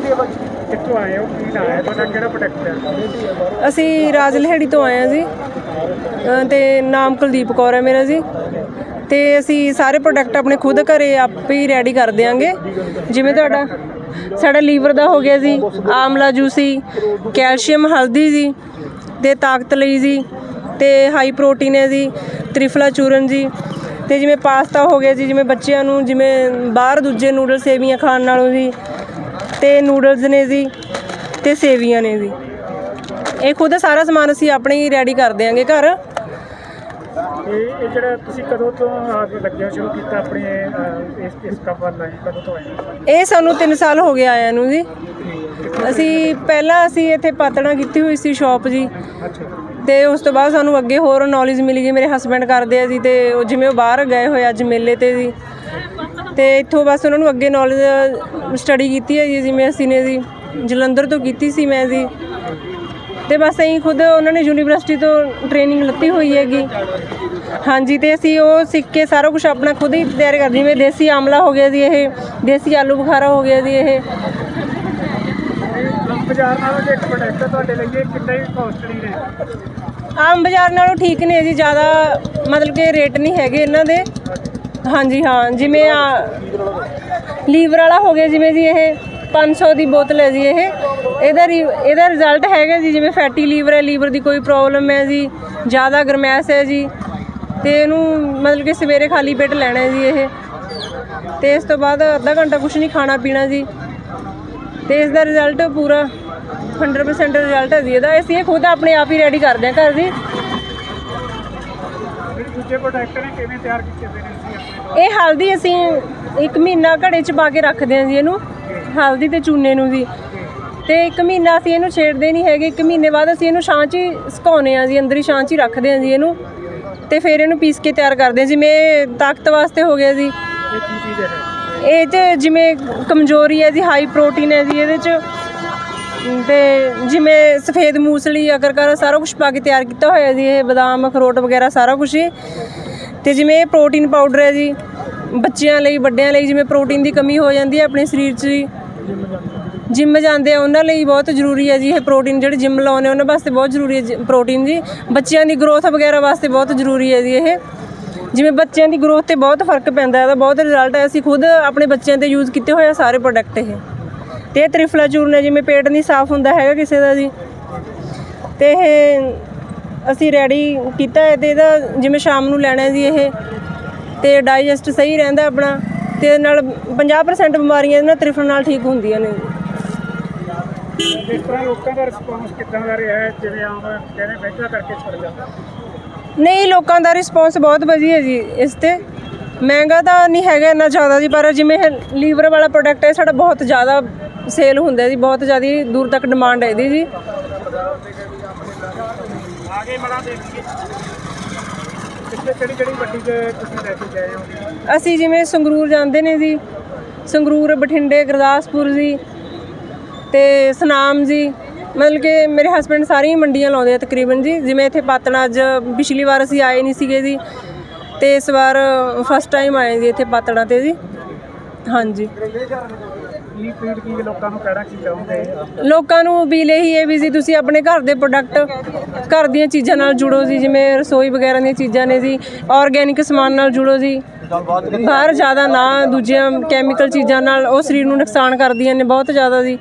ਕਿੱਥੋਂ ਆਏ ਹੋ? ਕੀ ਨਾਂ ਹੈ ਤੁਹਾਡਾ? ਕਿਹੜਾ ਪ੍ਰੋਡਕਟ ਹੈ? ਅਸੀਂ ਰਾਜ ਲਹਿੜੀ ਤੋਂ ਆਏ ਹਾਂ ਜੀ। ਅ, ਤੇ ਨਾਮ ਕੁਲਦੀਪ ਕੌਰ ਹੈ ਮੇਰਾ ਜੀ। ਤੇ ਅਸੀਂ ਸਾਰੇ ਪ੍ਰੋਡਕਟ ਆਪਣੇ ਖੁਦ ਘਰੇ ਆਪੇ ਹੀ ਰੈਡੀ ਕਰ ਦਿਆਂਗੇ। ਜਿਵੇਂ ਤੁਹਾਡਾ ਸਾਡਾ ਲੀਵਰ ਦਾ ਹੋ ਗਿਆ ਜੀ ਆਮਲਾ ਜੂਸੀ ਕੈਲਸ਼ੀਅਮ ਹਲਦੀ ਜੀ ਤੇ ਤਾਕਤ ਲਈ ਜੀ ਤੇ ਹਾਈ ਪ੍ਰੋਟੀਨ ਹੈ ਜੀ ਤ੍ਰਿਫਲਾ ਚੂਰਨ ਜੀ ਤੇ ਜਿਵੇਂ ਪਾਸਤਾ ਹੋ ਗਿਆ ਜੀ ਜਿਵੇਂ ਬੱਚਿਆਂ ਨੂੰ ਜਿਵੇਂ ਬਾਹਰ ਦੂਜੇ ਨੂਡਲ ਸੇਵੀਆਂ ਖਾਣ ਨਾਲੋਂ ਜੀ ਤੇ ਨੂਡਲਸ ਨੇ ਜੀ ਤੇ ਸੇਵੀਆਂ ਨੇ ਜੀ। ਇਹ ਖੁਦ ਸਾਰਾ ਸਮਾਨ ਅਸੀਂ ਆਪਣੇ ਹੀ ਰੈਡੀ ਕਰ ਦਿਆਂਗੇ ਘਰ। ਇਹ ਇਹ ਜਿਹੜਾ ਤੁਸੀਂ ਕਦੋਂ ਤੋਂ ਆ ਕੇ ਲੱਗਿਆ ਸ਼ੁਰੂ ਕੀਤਾ ਆਪਣੇ ਅਹ, ਇਸ ਇਸ ਕੰਮ ਵੱਲ ਆਏ ਕਦੋਂ ਤੋਂ ਆਏ ਹੋ? ਇਹ ਸਾਨੂੰ 3 ਸਾਲ ਹੋ ਗਏ ਆਇਆਂ ਨੂੰ ਜੀ। ਅਸੀਂ ਪਹਿਲਾਂ ਅਸੀਂ ਇੱਥੇ ਪਾਤਣਾ ਕੀਤੀ ਹੋਈ ਸੀ ਸ਼ਾਪ ਜੀ। ਅੱਛਾ। ਤੇ ਉਸ ਤੋਂ ਬਾਅਦ ਸਾਨੂੰ ਅੱਗੇ ਹੋਰ ਨੌਲੇਜ ਮਿਲ ਗਈ। ਮੇਰੇ ਹਸਬੰਡ ਕਰਦੇ ਆ ਜੀ ਤੇ ਉਹ ਜਿਵੇਂ ਉਹ ਬਾਹਰ ਗਏ ਹੋਏ ਅੱਜ ਮੇਲੇ ਤੇ ਜੀ। ਤੇ ਇੱਥੋਂ ਬਸ ਉਹਨਾਂ ਨੂੰ ਅੱਗੇ ਨੌਲੇਜ ਸਟੱਡੀ ਕੀਤੀ ਹੈ ਜੀ ਜਿਵੇਂ ਅਸੀਂ ਨੇ ਜੀ ਜਲੰਧਰ ਤੋਂ ਕੀਤੀ ਸੀ ਮੈਂ ਜੀ। ਤੇ ਬਸ ਅਸੀਂ ਖੁਦ ਉਹਨਾਂ ਨੇ ਯੂਨੀਵਰਸਿਟੀ ਤੋਂ ਟ੍ਰੇਨਿੰਗ ਲੱਤੀ ਹੋਈ ਹੈਗੀ। ਹਾਂਜੀ ਤੇ ਅਸੀਂ ਉਹ ਸਿੱਖ ਕੇ ਸਾਰਾ ਕੁਝ ਆਪਣਾ ਖੁਦ ਹੀ ਤਿਆਰ ਕਰਦੇ ਜਿਵੇਂ ਦੇਸੀ ਆਮਲਾ ਹੋ ਗਿਆ ਜੀ ਇਹ ਦੇਸੀ ਆਲੂ ਬੁਖਾਰਾ ਹੋ ਗਿਆ ਜੀ ਇਹ। ਬਾਜ਼ਾਰ ਨਾਲੋਂ ਜੇ ਇੱਕ ਪ੍ਰੋਡਕਟ ਤੁਹਾਡੇ ਲਈ ਇਹ ਕਿੰਨਾ ਹੀ ਕਾਸਟਲੀ ਨੇ? ਆਮ ਬਾਜ਼ਾਰ ਨਾਲੋਂ ਠੀਕ ਨੇ ਜੀ ਜ਼ਿਆਦਾ ਮਤਲਬ ਕਿ ਰੇਟ ਨਹੀਂ ਹੈਗੇ ਇਹਨਾਂ ਦੇ। ਹਾਂਜੀ, ਹਾਂ। ਜਿਵੇਂ ਆ, ਲੀਵਰ ਵਾਲਾ ਹੋ ਗਿਆ, ਜਿਵੇਂ ਜੀ ਇਹ 500 ਦੀ ਬੋਤਲ ਹੈ ਜੀ ਇਹ। ਇਹਦਾ ਰੀ- ਇਹਦਾ ਰਿਜ਼ਲਟ ਹੈਗਾ ਜੀ, ਜਿਵੇਂ ਫੈਟੀ ਲੀਵਰ ਹੈ, ਲੀਵਰ ਦੀ ਕੋਈ ਪ੍ਰੋਬਲਮ ਹੈ ਜੀ, ਜ਼ਿਆਦਾ ਗਰਮੈਸ਼ ਹੈ ਜੀ। ਤੇ ਇਹਨੂੰ ਮਤਲਬ ਕਿ ਸਵੇਰੇ ਖਾਲੀ ਪੇਟ ਲੈਣਾ ਹੈ ਜੀ ਇਹ। ਤੇ ਇਸ ਤੋਂ ਬਾਅਦ ਅੱਧਾ ਘੰਟਾ ਕੁਝ ਨਹੀਂ ਖਾਣਾ ਪੀਣਾ ਜੀ। ਤੇ ਇਸ ਦਾ ਰਿਜ਼ਲਟ ਪੂਰਾ 100% ਰਿਜ਼ਲਟ ਹੈ ਜੀ ਇਹਦਾ। ਅਸੀਂ ਇਹ ਖੁਦ ਆਪਣੇ ਆਪ ਹੀ ਰੈਡੀ ਕਰਦੇ ਹਾਂ ਘਰ ਦੀ। ਦੂਜੇ ਪ੍ਰੋਡਕਟ ਨੇ ਕਿਵੇਂ ਤਿਆਰ ਕੀਤੇ ਹੋਏ ਨੇ ਤੁਸੀਂ ਆਪਣੇ ਇਹ ਹਲਦੀ ਅਸੀਂ ਇੱਕ ਮਹੀਨਾ ਘੜੇ 'ਚ ਪਾ ਕੇ ਰੱਖਦੇ ਹਾਂ ਜੀ ਇਹਨੂੰ ਹਲਦੀ ਤੇ ਚੂਨੇ ਨੂੰ ਜੀ। ਤੇ ਇੱਕ ਮਹੀਨਾ ਅਸੀਂ ਇਹਨੂੰ ਛੇੜਦੇ ਨਹੀਂ ਹੈਗੇ ਇੱਕ ਮਹੀਨੇ ਬਾਅਦ ਅਸੀਂ ਇਹਨੂੰ ਛਾਂ 'ਚ ਹੀ ਸੁਕਾਉਂਦੇ ਹਾਂ ਜੀ ਅੰਦਰ ਹੀ ਛਾਂ 'ਚ ਹੀ ਰੱਖਦੇ ਹਾਂ ਜੀ ਇਹਨੂੰ। ਤੇ ਫਿਰ ਇਹਨੂੰ ਪੀਸ ਕੇ ਤਿਆਰ ਕਰਦੇ ਹਾਂ ਜਿਵੇਂ ਤਾਕਤ ਵਾਸਤੇ ਹੋ ਗਿਆ ਜੀ। ਇਹ ਕੀ ਚੀਜ਼ ਹੈ? ਇਹ 'ਚ ਜਿਵੇਂ ਕਮਜ਼ੋਰੀ ਹੈ ਜੀ ਹਾਈ ਪ੍ਰੋਟੀਨ ਹੈ ਜੀ ਇਹਦੇ 'ਚ ਤੇ ਜਿਵੇਂ ਸਫੇਦ ਮੂਸਲੀ ਅਗਰਕਰ ਸਾਰਾ ਕੁਝ ਪਾ ਕੇ ਤਿਆਰ ਕੀਤਾ ਹੋਇਆ ਜੀ, ਇਹ ਬਦਾਮ, ਅਖਰੋਟ ਵਗੈਰਾ ਸਾਰਾ ਕੁਝ ਹੀ। ਤੇ ਜਿਵੇਂ ਇਹ ਪ੍ਰੋਟੀਨ ਪਾਊਡਰ ਹੈ ਜੀ, ਬੱਚਿਆਂ ਲਈ, ਵੱਡਿਆਂ ਲਈ ਜਿਵੇਂ ਪ੍ਰੋਟੀਨ ਦੀ ਕਮੀ ਹੋ ਜਾਂਦੀ ਹੈ ਆਪਣੇ ਸਰੀਰ 'ਚ ਜੀ। ਜਿਮ ਜਾਂਦੇ ਆ, ਉਹਨਾਂ ਲਈ ਬਹੁਤ ਜ਼ਰੂਰੀ ਹੈ ਜੀ ਇਹ ਪ੍ਰੋਟੀਨ ਜਿਹੜੇ ਜਿਮ ਲਾਉਂਦੇ ਉਹਨਾਂ ਵਾਸਤੇ ਬਹੁਤ ਜ਼ਰੂਰੀ ਹੈ ਪ੍ਰੋਟੀਨ ਜੀ। ਬੱਚਿਆਂ ਦੀ ਗਰੋਥ ਵਗੈਰਾ ਵਾਸਤੇ ਬਹੁਤ ਜ਼ਰੂਰੀ ਹੈ ਜੀ ਇਹ। ਜਿਵੇਂ ਬੱਚਿਆਂ ਦੀ ਗਰੋਥ ਤੇ ਬਹੁਤ ਫ਼ਰਕ ਪੈਂਦਾ ਹੈ, ਇਹਦਾ ਬਹੁਤ ਰਿਜ਼ਲਟ ਹੈ। ਅਸੀਂ ਖੁਦ ਆਪਣੇ ਬੱਚਿਆਂ ਤੇ ਯੂਜ਼ ਕੀਤੇ ਹੋਏ ਆ ਸਾਰੇ ਪ੍ਰੋਡਕਟ ਇਹ। ਤੇ ਤ੍ਰਿਫਲਾ ਚੂਰਨ ਹੈ ਜਿਵੇਂ ਪੇਟ ਨਹੀਂ ਸਾਫ਼ ਹੁੰਦਾ ਹੈਗਾ ਕਿਸੇ ਦਾ ਜੀ। ਤੇ ਇਹ ਅਸੀਂ ਰੈਡੀ ਕੀਤਾ ਹੈ ਤੇ ਇਹਦਾ ਜਿਵੇਂ ਸ਼ਾਮ ਨੂੰ ਲੈਣਾ ਜੀ ਇਹ। ਤੇ ਡਾਈਜੈਸਟ ਸਹੀ ਰਹਿੰਦਾ ਆਪਣਾ। ਤੇ ਨਾਲ 50% ਬਿਮਾਰੀਆਂ ਇਹਨਾਂ ਤ੍ਰਿਫਲਾ ਨਾਲ ਠੀਕ ਹੁੰਦੀਆਂ ਨੇ। ਤਰ੍ਹਾਂ ਲੋਕਾਂ ਦਾ ਰਿਸਪੌਂਸ ਕਿੱਦਾਂ ਦਾ ਰਿਹਾ ਹੈ? ਜਿਵੇਂ ਆਮ ਕਹਿੰਦੇ ਮਹਿੰਗਾ ਕਰਕੇ ਛੱਡ ਜਾਂਦਾ। ਨਹੀਂ ਲੋਕਾਂ ਦਾ ਰਿਸਪੌਂਸ ਬਹੁਤ ਵਧੀਆ ਜੀ ਇਸ ਤੇ। ਮਹਿੰਗਾ ਤਾਂ ਨਹੀਂ ਹੈਗਾ ਇੰਨਾ ਜ਼ਿਆਦਾ ਜੀ ਪਰ ਜਿਵੇਂ ਲੀਵਰ ਵਾਲਾ ਪ੍ਰੋਡਕਟ ਹੈ ਸਾਡਾ ਬਹੁਤ ਜ਼ਿਆਦਾ ਸੇਲ ਹੁੰਦਾ ਜੀ ਬਹੁਤ ਜ਼ਿਆਦਾ ਦੂਰ ਤੱਕ ਡਿਮਾਂਡ ਹੈ ਇਹਦੀ ਜੀ। ਆਗੇ ਮੜਾ ਦੇਖੀਏ ਕਿੱਥੇ ਕਿਹੜੀ ਕਿਹੜੀ ਵੱਡੀ ਚ ਤੁਸੀਂ ਲੈ ਕੇ ਗਏ ਹੋ? ਅਸੀਂ ਜਿਵੇਂ ਸੰਗਰੂਰ ਜਾਂਦੇ ਨੇ ਜੀ ਸੰਗਰੂਰ ਬਠਿੰਡੇ ਗੁਰਦਾਸਪੁਰ ਜੀ ਤੇ ਸਨਾਮ ਜੀ। ਮਤਲਬ ਕਿ ਮੇਰੇ ਹਸਬੰਡ ਸਾਰੀਆਂ ਮੰਡੀਆਂ ਲਾਉਂਦੇ ਆ ਤਕਰੀਬਨ ਜੀ। ਜਿਵੇਂ ਇੱਥੇ ਪਾਤਣਾ ਅੱਜ ਪਿਛਲੀ ਵਾਰ ਅਸੀਂ ਆਏ ਨਹੀਂ ਸੀਗੇ ਜੀ ਤੇ ਇਸ ਵਾਰ ਫਸਟ ਟਾਈਮ ਆਏ ਜੀ ਇੱਥੇ ਪਾਤਣਾ ਤੇ ਜੀ। ਹਾਂਜੀ। ਕੀ ਫੀਡ ਕੀ ਲੋਕਾਂ ਨੂੰ ਕਹਿਣਾ, ਕੀ ਚਾਹੁੰਦੇ ਲੋਕਾਂ ਨੂੰ ਅਪੀਲ ਇਹੀ ਹੈ ਵੀ ਜੀ ਤੁਸੀਂ ਆਪਣੇ ਘਰ ਦੇ ਪ੍ਰੋਡਕਟ ਘਰ ਦੀਆਂ ਚੀਜ਼ਾਂ ਨਾਲ ਜੁੜੋ ਜੀ, ਜਿਵੇਂ ਰਸੋਈ ਵਗੈਰਾ ਦੀਆਂ ਚੀਜ਼ਾਂ ਨੇ ਜੀ ਆਰਗੈਨਿਕ ਸਮਾਨ ਨਾਲ ਜੁੜੋ ਜੀ। ਬਾਹਰ ਜ਼ਿਆਦਾ ਨਾ ਦੂਜੀਆਂ ਕੈਮੀਕਲ ਚੀਜ਼ਾਂ ਨਾਲ ਉਹ ਸਰੀਰ ਨੂੰ ਨੁਕਸਾਨ ਕਰਦੀਆਂ ਨੇ ਬਹੁਤ ਜ਼ਿਆਦਾ ਜੀ।